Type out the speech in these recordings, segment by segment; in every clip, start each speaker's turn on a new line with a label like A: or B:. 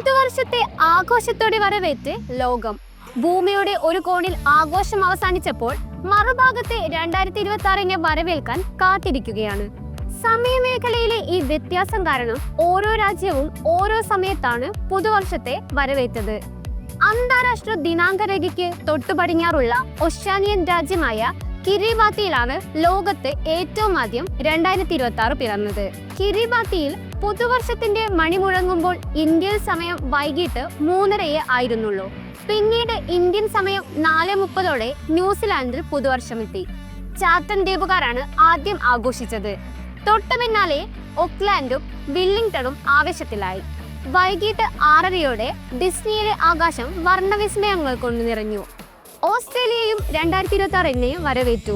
A: പുതുവർഷത്തെ ആഘോഷത്തോടെ വരവേറ്റ് ലോകം. ഭൂമിയുടെ ഒരു കോണിൽ ആഘോഷം അവസാനിച്ചപ്പോൾ മറുഭാഗത്തെ രണ്ടായിരത്തി ഇരുപത്തി ആറിനെ വരവേൽക്കാൻ കാത്തിരിക്കുകയാണ്. സമയമേഖലയിലെ ഈ വ്യത്യാസം കാരണം ഓരോ രാജ്യവും ഓരോ സമയത്താണ് പുതുവർഷത്തെ വരവേറ്റത്. അന്താരാഷ്ട്ര ദിനാങ്കരേഖയ്ക്ക് തൊട്ടു പടിഞ്ഞാറുള്ള ഒഷ്യാനിയൻ രാജ്യമായ കിരിബാത്തിയിലാണ് ലോകത്ത് ഏറ്റവും ആദ്യം രണ്ടായിരത്തി ഇരുപത്തി ആറ് പിറന്നത്. കിരിബാത്തിയിൽ പുതുവർഷത്തിന്റെ മണി മുഴങ്ങുമ്പോൾ ഇന്ത്യൻ സമയം വൈകിട്ട് മൂന്നരയെ ആയിരുന്നുള്ളൂ. പിന്നീട് ഇന്ത്യൻ സമയം നാല് മുപ്പതോടെ ന്യൂസിലാൻഡിൽ പുതുവർഷമെത്തി. ചാത്തൻ ദ്വീപുകാരാണ് ആദ്യം ആഘോഷിച്ചത്. തൊട്ടു പിന്നാലെ ഒക്ലാൻഡും വില്ലിംഗ്ടണും ആവേശത്തിലായി. വൈകിട്ട് ആറരയോടെ ഡിസ്നിയിലെ ആകാശം വർണവിസ്മയങ്ങൾ കൊണ്ട് നിറഞ്ഞു. ഓസ്ട്രേലിയയും രണ്ടായിരത്തി ഇരുപത്തി ആറ് എന്നെയും വരവേറ്റു.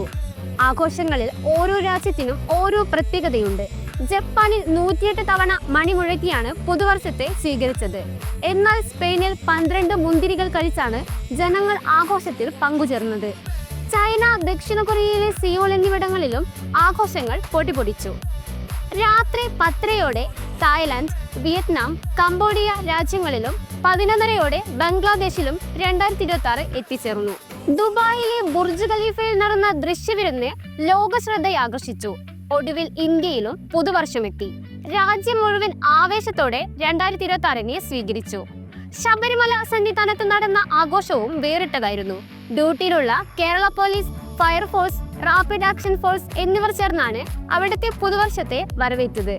A: ആഘോഷങ്ങളിൽ ഓരോ രാജ്യത്തിനും ഓരോ പ്രത്യേകതയുണ്ട്. ജപ്പാനിൽ നൂറ്റിയെട്ട് തവണ മണിമുഴക്കിയാണ് പുതുവർഷത്തെ സ്വീകരിച്ചത്. എന്നാൽ സ്പെയിനിൽ പന്ത്രണ്ട് മുന്തിരികൾ കഴിച്ചാണ് ജനങ്ങൾ ആഘോഷത്തിൽ പങ്കുചേർന്നത്. ചൈന ദക്ഷിണ കൊറിയയിലെ സിയോൾ എന്നിവിടങ്ങളിലും ആഘോഷങ്ങൾ പൊട്ടിപ്പൊടിച്ചു രാത്രി പത്തരയോടെ തായ്ലാന്റ് വിയറ്റ്നാം കംബോഡിയ രാജ്യങ്ങളിലും പതിനൊന്നരയോടെ ബംഗ്ലാദേശിലും രണ്ടായിരത്തി ഇരുപത്തി ആറ് എത്തിച്ചേർന്നു. ദുബായിലെ ബുർജ് ഖലീഫയിൽ നടന്ന ദൃശ്യവിരുന്ന് ലോക ശ്രദ്ധയാകർഷിച്ചു ഒടുവിൽ ഇന്ത്യയിലും പുതുവർഷമെത്തി. രാജ്യം മുഴുവൻ ആവേശത്തോടെ രണ്ടായിരത്തി ഇരുപത്തി ആറിനെ സ്വീകരിച്ചു. ശബരിമല സന്നിധാനത്ത് നടന്ന ആഘോഷവും വേറിട്ടതായിരുന്നു. ഡ്യൂട്ടിയിലുള്ള Kerala police fire force rapid action force എന്നിവർ ചേർന്നാണ് അവിടുത്തെ പുതുവർഷത്തെ വരവേറ്റത്.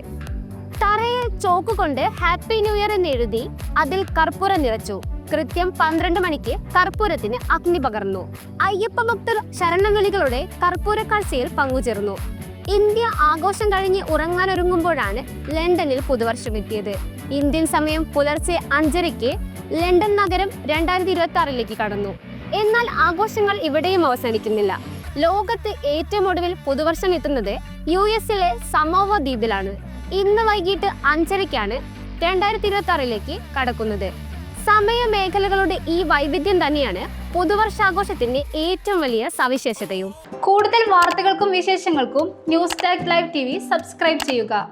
A: തറയിൽ ചോക്ക് കൊണ്ട് ഹാപ്പി ന്യൂ ഇയർ എന്ന് എഴുതി അതിൽ കർപ്പൂരം നിറച്ചു. കൃത്യം പന്ത്രണ്ട് മണിക്ക് കർപ്പൂരത്തിന് അഗ്നി പകർന്നു. അയ്യപ്പ ഭക്തർ ശരണവിളികളുടെ കർപ്പൂര കാഴ്ചയിൽ പങ്കുചേർന്നു. ഇന്ത്യ ആഘോഷം കഴിഞ്ഞ് ഉറങ്ങാനൊരുങ്ങുമ്പോഴാണ് ലണ്ടനിൽ പുതുവർഷം എത്തിയത്. ഇന്ത്യൻ സമയം പുലർച്ചെ അഞ്ചരയ്ക്ക് ലണ്ടൻ നഗരം രണ്ടായിരത്തി ഇരുപത്തി ആറിലേക്ക് കടന്നു. എന്നാൽ ആഘോഷങ്ങൾ ഇവിടെയും അവസാനിക്കുന്നില്ല. ലോകത്ത് ഏറ്റവും ഒടുവിൽ പുതുവർഷം എത്തുന്നത് യു എസിലെ സമോവ ദ്വീപിലാണ്. ഇന്ന് വൈകിട്ട് അഞ്ചരയ്ക്കാണ് രണ്ടായിരത്തി ഇരുപത്തി ആറിലേക്ക് കടക്കുന്നത്. സമയ മേഖലകളുടെ ഈ വൈവിധ്യം തന്നെയാണ് പുതുവർഷാഘോഷത്തിന്റെ ഏറ്റവും വലിയ സവിശേഷതയും.
B: കൂടുതൽ വാർത്തകൾക്കും വിശേഷങ്ങൾക്കും news Tak live T subscribe ചെയ്യുക.